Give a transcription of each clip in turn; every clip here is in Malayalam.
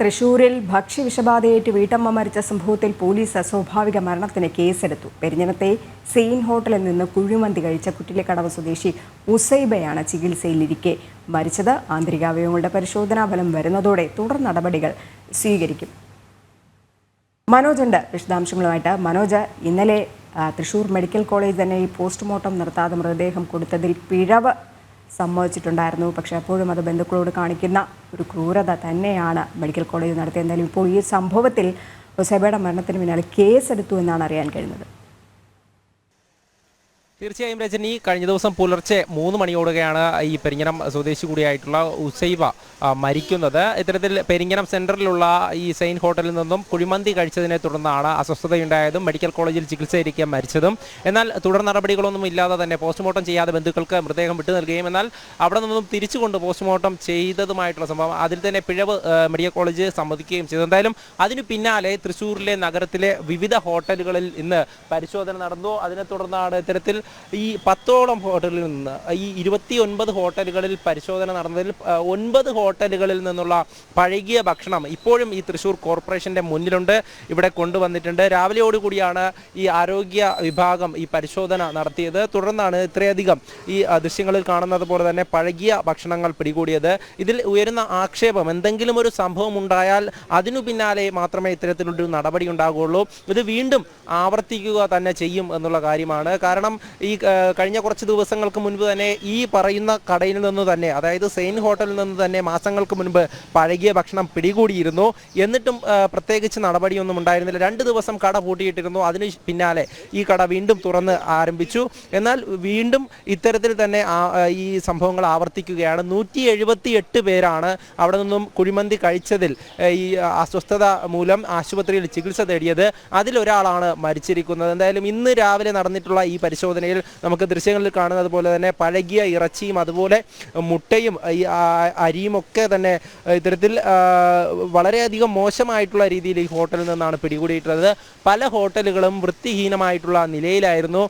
തൃശൂരിൽ ഭക്ഷ്യവിഷബാധയേറ്റ് വീട്ടമ്മ മരിച്ച സംഭവത്തിൽ പോലീസ് അസ്വാഭാവിക മരണത്തിന് കേസെടുത്തു. പെരിഞ്ഞനത്തെ സെയിൻ ഹോട്ടലിൽ നിന്ന് കുഴിമന്തി കഴിച്ച കുറ്റിലേക്കടവ് സ്വദേശി ഉസൈബയാണ് ചികിത്സയിലിരിക്കെ. മരിച്ചത് ആന്തരികാവയവങ്ങളുടെ പരിശോധനാ ഫലം വരുന്നതോടെ തുടർ നടപടികൾ സ്വീകരിക്കും. മനോജുണ്ട് വിശദാംശങ്ങളുമായിട്ട്. മനോജ് ഇന്നലെ തൃശൂർ മെഡിക്കൽ കോളേജ് തന്നെ ഈ പോസ്റ്റ്മോർട്ടം നടത്താതെ മൃതദേഹം കൊടുത്തതിൽ പിഴവ് സമ്മതിച്ചിട്ടുണ്ടായിരുന്നു പക്ഷെ അപ്പോഴും അത് ബന്ധുക്കളോട് കാണിക്കുന്ന ഒരു ക്രൂരത തന്നെയാണ് മെഡിക്കൽ കോളേജ് നടത്തിയ എന്തായാലും ഇപ്പോൾ ഈ സംഭവത്തിൽ ഒസേബയുടെ മരണത്തിന് പിന്നാലെ കേസെടുത്തു എന്നാണ് അറിയാൻ കഴിയുന്നത്. തീർച്ചയായും രജനി കഴിഞ്ഞ ദിവസം പുലർച്ചെ മൂന്ന് മണിയോടുകയാണ് ഈ പെരിങ്ങനം സ്വദേശി കൂടിയായിട്ടുള്ള ഉസൈബ മരിക്കുന്നത്. ഇത്തരത്തിൽ പെരിങ്ങനം സെന്ററിലുള്ള ഈ സെയിൻ ഹോട്ടലിൽ നിന്നും കുഴിമന്തി കഴിച്ചതിനെ തുടർന്നാണ് അസ്വസ്ഥതയുണ്ടായതും മെഡിക്കൽ കോളേജിൽ ചികിത്സയിരിക്കെ മരിച്ചതും. എന്നാൽ തുടർ നടപടികളൊന്നും ഇല്ലാതെ തന്നെ പോസ്റ്റ്മോർട്ടം ചെയ്യാതെ ബന്ധുക്കൾക്ക് മൃതദേഹം വിട്ടു നൽകുകയും എന്നാൽ അവിടെ നിന്നും തിരിച്ചുകൊണ്ട് പോസ്റ്റ്മോർട്ടം ചെയ്തതുമായിട്ടുള്ള സംഭവം അതിൽ തന്നെ പിഴവ് മെഡിക്കൽ കോളേജ് സമ്മതിക്കുകയും ചെയ്തു. എന്തായാലും അതിനു പിന്നാലെ തൃശ്ശൂരിലെ നഗരത്തിലെ വിവിധ ഹോട്ടലുകളിൽ ഇന്ന് പരിശോധന നടന്നു. അതിനെ തുടർന്നാണ് ഇത്തരത്തിൽ ഈ പത്തോളം ഹോട്ടലിൽ നിന്ന് ഈ ഇരുപത്തി ഒൻപത് ഹോട്ടലുകളിൽ പരിശോധന നടന്നതിൽ ഒൻപത് ഹോട്ടലുകളിൽ നിന്നുള്ള പഴകിയ ഭക്ഷണം ഇപ്പോഴും ഈ തൃശ്ശൂർ കോർപ്പറേഷന്റെ മുന്നിലുണ്ട് ഇവിടെ കൊണ്ടുവന്നിട്ടുണ്ട്. രാവിലെയോടുകൂടിയാണ് ഈ ആരോഗ്യ വിഭാഗം ഈ പരിശോധന നടത്തിയത്. തുടർന്നാണ് ഇത്രയധികം ഈ ദൃശ്യങ്ങളിൽ കാണുന്നത് പോലെ തന്നെ പഴകിയ ഭക്ഷണങ്ങൾ പിടികൂടിയത്. ഇതിൽ ഉയരുന്ന ആക്ഷേപം എന്തെങ്കിലും ഒരു സംഭവം ഉണ്ടായാൽ അതിനു പിന്നാലെ മാത്രമേ ഇത്തരത്തിലൊരു നടപടി ഉണ്ടാകുകയുള്ളൂ. ഇത് വീണ്ടും ആവർത്തിക്കുക തന്നെ ചെയ്യും എന്നുള്ള കാര്യമാണ്. കാരണം ഈ കഴിഞ്ഞ കുറച്ച് ദിവസങ്ങൾക്ക് മുൻപ് തന്നെ ഈ പറയുന്ന കടയിൽ നിന്ന് തന്നെ അതായത് സെയിൻ ഹോട്ടലിൽ നിന്ന് തന്നെ മാസങ്ങൾക്ക് മുൻപ് പഴകിയ ഭക്ഷണം പിടികൂടിയിരുന്നു. എന്നിട്ടും പ്രത്യേകിച്ച് നടപടിയൊന്നും ഉണ്ടായിരുന്നില്ല. രണ്ട് ദിവസം കട പൂട്ടിയിട്ടിരുന്നു. അതിന് പിന്നാലെ ഈ കട വീണ്ടും തുറന്ന് ആരംഭിച്ചു. എന്നാൽ വീണ്ടും ഇത്തരത്തിൽ തന്നെ ഈ സംഭവങ്ങൾ ആവർത്തിക്കുകയാണ്. നൂറ്റി എഴുപത്തി എട്ട് പേരാണ് അവിടെ നിന്നും കുഴിമന്തി കഴിച്ചതിൽ ഈ അസ്വസ്ഥത മൂലം ആശുപത്രിയിൽ ചികിത്സ തേടിയത്. അതിലൊരാളാണ് മരിച്ചിരിക്കുന്നത്. എന്തായാലും ഇന്ന് രാവിലെ നടന്നിട്ടുള്ള ഈ പരിശോധനയിൽ നമുക്ക് ദൃശ്യങ്ങളിൽ കാണുന്നത് പോലെ തന്നെ പഴകിയ ഇറച്ചിയും അതുപോലെ മുട്ടയും ഈ അരിയും ഒക്കെ തന്നെ ഇത്തരത്തിൽ വളരെയധികം മോശമായിട്ടുള്ള രീതിയിൽ ഈ ഹോട്ടലിൽ നിന്നാണ് പിടികൂടിയിട്ടുള്ളത്. പല ഹോട്ടലുകളും വൃത്തിഹീനമായിട്ടുള്ള നിലയിലായിരുന്നു.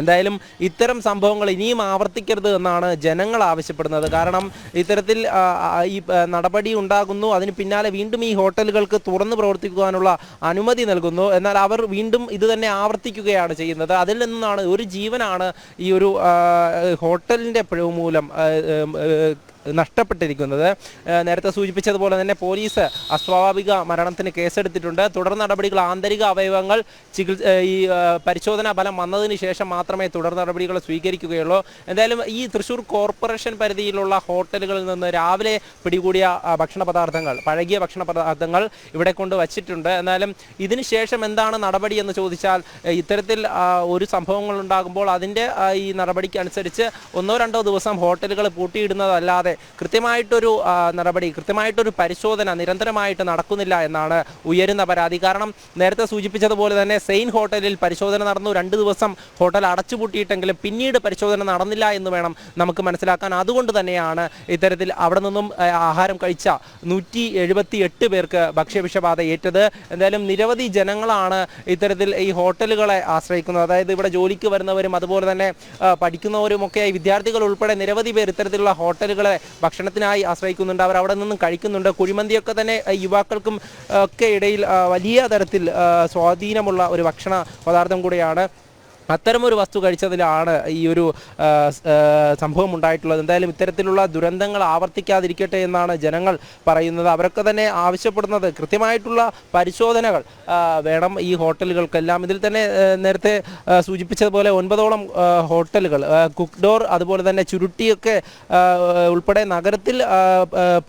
എന്തായാലും ഇത്തരം സംഭവങ്ങൾ ഇനിയും ആവർത്തിക്കരുത് എന്നാണ് ജനങ്ങൾ ആവശ്യപ്പെടുന്നത്. കാരണം ഇത്തരത്തിൽ ഈ നടപടി ഉണ്ടാകുന്നു. അതിന് പിന്നാലെ വീണ്ടും ഈ ഹോട്ടലുകൾക്ക് തുറന്നു പ്രവർത്തിക്കുവാനുള്ള അനുമതി നൽകുന്നു. എന്നാൽ അവർ വീണ്ടും ഇത് തന്നെ ആവർത്തിക്കുകയാണ് ചെയ്യുന്നത്. അതിൽ നിന്നാണ് ഒരു ജീവനാണ് ഈ ഒരു ഹോട്ടലിന്റെ മൂലം നഷ്ടപ്പെട്ടിരിക്കുന്നത്. നേരത്തെ സൂചിപ്പിച്ചതുപോലെ തന്നെ പോലീസ് അസ്വാഭാവിക മരണത്തിന് കേസെടുത്തിട്ടുണ്ട്. തുടർ നടപടികൾ ആന്തരിക അവയവങ്ങൾ ചികിത്സ ഈ പരിശോധനാ ഫലം വന്നതിന് ശേഷം മാത്രമേ തുടർ നടപടികൾ സ്വീകരിക്കുകയുള്ളൂ. എന്തായാലും ഈ തൃശ്ശൂർ കോർപ്പറേഷൻ പരിധിയിലുള്ള ഹോട്ടലുകളിൽ നിന്ന് രാവിലെ പിടികൂടിയ ഭക്ഷണ പദാർത്ഥങ്ങൾ പഴകിയ ഭക്ഷണ പദാർത്ഥങ്ങൾ ഇവിടെ കൊണ്ട് വച്ചിട്ടുണ്ട്. എന്നാലും ഇതിനുശേഷം എന്താണ് നടപടി എന്ന് ചോദിച്ചാൽ ഇത്തരത്തിൽ ഒരു സംഭവങ്ങൾ ഉണ്ടാകുമ്പോൾ അതിന്റെ ഈ നടപടിക്ക് അനുസരിച്ച് ഒന്നോ രണ്ടോ ദിവസം ഹോട്ടലുകൾ പൂട്ടിയിടുന്നതല്ലാതെ കൃത്യമായിട്ടൊരു ആ, നടപടി കൃത്യമായിട്ടൊരു പരിശോധന നിരന്തരമായിട്ട് നടക്കുന്നില്ല എന്നാണ് ഉയരുന്ന പരാതി. കാരണം നേരത്തെ സൂചിപ്പിച്ചതുപോലെ തന്നെ സെയിൻ ഹോട്ടലിൽ പരിശോധന നടന്നു. രണ്ട് ദിവസം ഹോട്ടൽ അടച്ചുപൂട്ടിയിട്ടെങ്കിലും പിന്നീട് പരിശോധന നടന്നില്ല എന്ന് വേണം നമുക്ക് മനസ്സിലാക്കാൻ. അതുകൊണ്ട് തന്നെയാണ് ഇത്തരത്തിൽ അവിടെ നിന്നും ആഹാരം കഴിച്ച നൂറ്റി എഴുപത്തി എട്ട് പേർക്ക് ഭക്ഷ്യവിഷബാധ ഏറ്റത്. എന്തായാലും നിരവധി ജനങ്ങളാണ് ഇത്തരത്തിൽ ഈ ഹോട്ടലുകളെ ആശ്രയിക്കുന്നത്. അതായത് ഇവിടെ ജോലിക്ക് വരുന്നവരും അതുപോലെ തന്നെ പഠിക്കുന്നവരും ഒക്കെയായി വിദ്യാർത്ഥികൾ ഉൾപ്പെടെ നിരവധി പേർ ഇത്തരത്തിലുള്ള ഹോട്ടലുകളെ ഭക്ഷണത്തിനായി ആശ്രയിക്കുന്നുണ്ട്. അവർ അവിടെ നിന്നും കഴിക്കുന്നുണ്ട്. കുഴിമന്തിയൊക്കെ തന്നെ യുവാക്കൾക്കും ഒക്കെ ഇടയിൽ വലിയ തരത്തിൽ സ്വാധീനമുള്ള ഒരു ഭക്ഷണ പദാർത്ഥം കൂടിയാണ്. അത്തരമൊരു വസ്തു കഴിച്ചതിലാണ് ഈ ഒരു സംഭവം ഉണ്ടായിട്ടുള്ളത് എന്തായാലും ഇത്തരത്തിലുള്ള ദുരന്തങ്ങൾ ആവർത്തിക്കാതിരിക്കട്ടെ എന്നാണ് ജനങ്ങൾ പറയുന്നത്. അവരൊക്കെ തന്നെ ആവശ്യപ്പെടുന്നത് കൃത്യമായിട്ടുള്ള പരിശോധനകൾ വേണം ഈ ഹോട്ടലുകൾക്കെല്ലാം. ഇതിൽ തന്നെ നേരത്തെ സൂചിപ്പിച്ചതുപോലെ ഒൻപതോളം ഹോട്ടലുകൾ ആ, കുക്ക് ഡോർ അതുപോലെ തന്നെ ചുരുട്ടിയൊക്കെ ഉൾപ്പെടെ നഗരത്തിൽ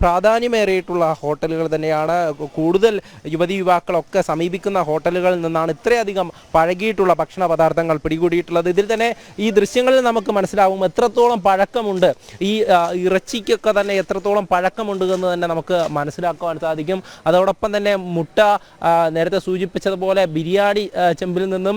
പ്രാധാന്യമേറിയിട്ടുള്ള ഹോട്ടലുകൾ തന്നെയാണ്. കൂടുതൽ യുവതി യുവാക്കളൊക്കെ സമീപിക്കുന്ന ഹോട്ടലുകളിൽ നിന്നാണ് ഇത്രയധികം പഴകിയിട്ടുള്ള ഭക്ഷണ പദാർത്ഥങ്ങൾ പിടികൂടിയിട്ടുള്ളത്. ഇതിൽ തന്നെ ഈ ദൃശ്യങ്ങളിൽ നമുക്ക് മനസ്സിലാവും എത്രത്തോളം പഴക്കമുണ്ട്. ഈ ഇറച്ചിക്കൊക്കെ തന്നെ എത്രത്തോളം പഴക്കമുണ്ട് എന്ന് തന്നെ നമുക്ക് മനസ്സിലാക്കുവാൻ സാധിക്കും. അതോടൊപ്പം തന്നെ മുട്ട നേരത്തെ സൂചിപ്പിച്ചതുപോലെ ബിരിയാണി ചെമ്പിൽ നിന്നും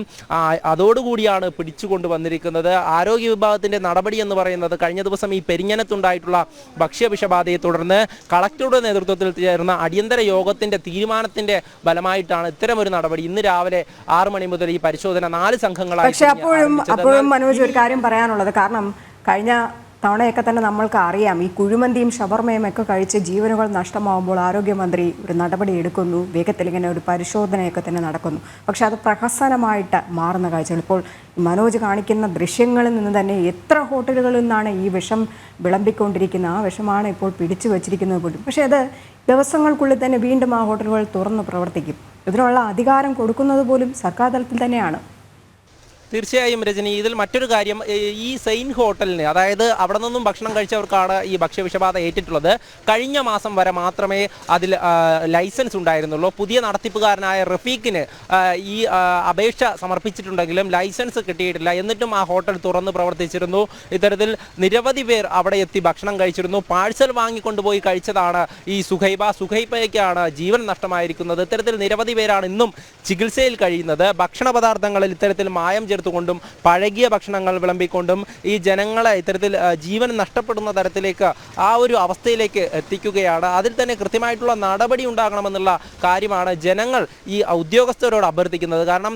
അതോടുകൂടിയാണ് പിടിച്ചുകൊണ്ട് വന്നിരിക്കുന്നത്. ആരോഗ്യ വിഭാഗത്തിന്റെ നടപടി എന്ന് പറയുന്നത് കഴിഞ്ഞ ദിവസം ഈ പെരിഞ്ഞനത്തുണ്ടായിട്ടുള്ള ഭക്ഷ്യവിഷബാധയെ തുടർന്ന് കളക്ടറുടെ നേതൃത്വത്തിൽ ചേർന്ന അടിയന്തര യോഗത്തിന്റെ തീരുമാനത്തിന്റെ ഫലമായിട്ടാണ് ഇത്തരമൊരു നടപടി. ഇന്ന് രാവിലെ ആറ് മണി മുതൽ ഈ പരിശോധന നാല് സംഘങ്ങളായി പക്ഷേ അപ്പോഴും അപ്പോഴും മനോജ് ഒരു കാര്യം പറയാനുള്ളത് കാരണം കഴിഞ്ഞ തവണയൊക്കെ തന്നെ നമ്മൾക്ക് അറിയാം ഈ കുഴിമന്തിയും ഷവർമയും ഒക്കെ കഴിച്ച് ജീവനുകൾ നഷ്ടമാവുമ്പോൾ ആരോഗ്യമന്ത്രി ഒരു നടപടി എടുക്കുന്നു. വേഗത്തിൽ ഇങ്ങനെ ഒരു പരിശോധനയൊക്കെ തന്നെ നടക്കുന്നു. പക്ഷെ അത് പ്രഹസനമായിട്ട് മാറുന്ന കാഴ്ചകൾ. ഇപ്പോൾ മനോജ് കാണിക്കുന്ന ദൃശ്യങ്ങളിൽ നിന്ന് തന്നെ എത്ര ഹോട്ടലുകളിൽ നിന്നാണ് ഈ വിഷം വിളമ്പിക്കൊണ്ടിരിക്കുന്നത്? ആ വിഷമാണ് ഇപ്പോൾ പിടിച്ചു വച്ചിരിക്കുന്നത് പോലും. പക്ഷേ അത് ദിവസങ്ങൾക്കുള്ളിൽ തന്നെ വീണ്ടും ആ ഹോട്ടലുകൾ തുറന്ന് പ്രവർത്തിക്കും. ഇതിനുള്ള അധികാരം കൊടുക്കുന്നത് പോലും സർക്കാർ തലത്തിൽ തന്നെയാണ്. തീർച്ചയായും രജനി ഇതിൽ മറ്റൊരു കാര്യം ഈ സെയിൻ ഹോട്ടലിന് അതായത് അവിടെ നിന്നും ഭക്ഷണം കഴിച്ചവർക്കാണ് ഈ ഭക്ഷ്യവിഷബാധ ഏറ്റിട്ടുള്ളത്. കഴിഞ്ഞ മാസം വരെ മാത്രമേ അതിൽ ലൈസൻസ് ഉണ്ടായിരുന്നുള്ളൂ. പുതിയ നടത്തിപ്പുകാരനായ റഫീഖിന് ഈ അപേക്ഷ സമർപ്പിച്ചിട്ടുണ്ടെങ്കിലും ലൈസൻസ് കിട്ടിയിട്ടില്ല. എന്നിട്ടും ആ ഹോട്ടൽ തുറന്ന് പ്രവർത്തിച്ചിരുന്നു. ഇത്തരത്തിൽ നിരവധി പേർ അവിടെ എത്തി ഭക്ഷണം കഴിച്ചിരുന്നു. പാഴ്സൽ വാങ്ങിക്കൊണ്ടുപോയി കഴിച്ചതാണ് ഈ സുഹൈബ. സുഹൈബയ്ക്കാണ് ജീവൻ നഷ്ടമായിരിക്കുന്നത്. ഇത്തരത്തിൽ നിരവധി പേരാണ് ഇന്നും ചികിത്സയിൽ കഴിയുന്നത്. ഭക്ഷണ പദാർത്ഥങ്ങളിൽ ഇത്തരത്തിൽ മായം ചേർത്തുകൊണ്ടും പഴകിയ ഭക്ഷണങ്ങൾ വിളമ്പിക്കൊണ്ടും ഈ ജനങ്ങളെ ഇത്തരത്തിൽ ജീവൻ നഷ്ടപ്പെടുന്ന തരത്തിലേക്ക് ആ ഒരു അവസ്ഥയിലേക്ക് എത്തിക്കുകയാണ്. അതിൽ തന്നെ കൃത്യമായിട്ടുള്ള നടപടി ഉണ്ടാകണമെന്നുള്ള കാര്യമാണ് ജനങ്ങൾ ഈ ഉദ്യോഗസ്ഥരോട് അഭ്യർത്ഥിക്കുന്നത്. കാരണം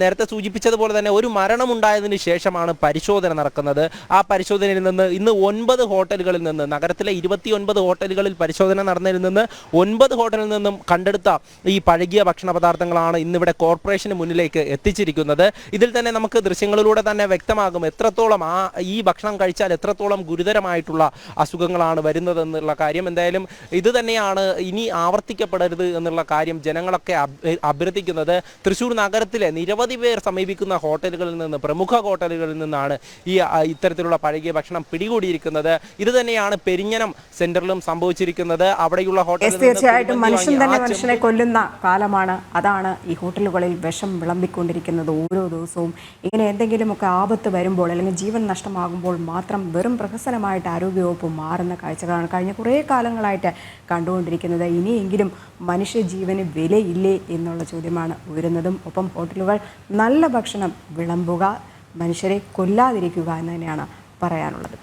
നേരത്തെ സൂചിപ്പിച്ചതുപോലെ തന്നെ ഒരു മരണം ഉണ്ടായതിനു ശേഷമാണ് പരിശോധന നടക്കുന്നത്. ആ പരിശോധനയിൽ നിന്ന് ഇന്ന് ഒൻപത് ഹോട്ടലുകളിൽ നിന്ന് നഗരത്തിലെ ഇരുപത്തിയൊൻപത് ഹോട്ടലുകളിൽ പരിശോധന നടന്നതിൽ നിന്ന് ഒൻപത് ഹോട്ടലിൽ നിന്നും കണ്ടെടുത്ത ഈ പഴകിയ ഭക്ഷണ പദാർത്ഥങ്ങളാണ് ഇന്നിവിടെ കോർപ്പറേഷന് മുന്നിലേക്ക് എത്തിച്ചിരിക്കുന്നത്. ഇതിൽ തന്നെ നമുക്ക് ദൃശ്യങ്ങളിലൂടെ തന്നെ വ്യക്തമാകും എത്രത്തോളം ആ ഈ ഭക്ഷണം കഴിച്ചാൽ എത്രത്തോളം ഗുരുതരമായിട്ടുള്ള അസുഖങ്ങളാണ് വരുന്നതെന്നുള്ള കാര്യം. എന്തായാലും ഇത് തന്നെയാണ് ഇനി ആവർത്തിക്കപ്പെടരുത് എന്നുള്ള കാര്യം ജനങ്ങളൊക്കെ അഭ്യ- അഭ്യർത്ഥിക്കുന്നത്. തൃശ്ശൂർ നഗരത്തിലെ നിരവധി പേർ സമീപിക്കുന്ന ഹോട്ടലുകളിൽ നിന്ന് പ്രമുഖ ഹോട്ടലുകളിൽ നിന്നാണ് ഈ ഇത്തരത്തിലുള്ള പഴകിയ ഭക്ഷണം പിടികൂടിയിരിക്കുന്നത്. ഇത് തന്നെയാണ് പെരിഞ്ഞനം സെന്ററിലും സംഭവിച്ചിരിക്കുന്നത്. അവിടെയുള്ള ഹോട്ടൽ തീർച്ചയായിട്ടും മനുഷ്യൻ തന്നെ മനുഷ്യനെ കൊല്ലുന്ന കാലമാണ്. അതാണ് ഈ ഹോട്ടലുകളിൽ വിഷം വിളമ്പിക്കൊണ്ടിരിക്കുന്നത് ഓരോ ദിവസവും. ഇങ്ങനെ എന്തെങ്കിലുമൊക്കെ ആപത്ത് വരുമ്പോൾ അല്ലെങ്കിൽ ജീവൻ നഷ്ടമാകുമ്പോൾ മാത്രം വെറും പ്രഹസനമായിട്ട് ആരോഗ്യവകുപ്പ് മാറുന്ന കാഴ്ചകളാണ് കഴിഞ്ഞ കുറേ കാലങ്ങളായിട്ട് കണ്ടുകൊണ്ടിരിക്കുന്നത്. ഇനിയെങ്കിലും മനുഷ്യജീവന് വിലയില്ലേ എന്നുള്ള ചോദ്യമാണ് ഉയരുന്നതും. ഒപ്പം ഹോട്ടലുകൾ നല്ല ഭക്ഷണം വിളമ്പുക മനുഷ്യരെ കൊല്ലാതിരിക്കുക എന്ന് തന്നെയാണ് പറയാനുള്ളത്.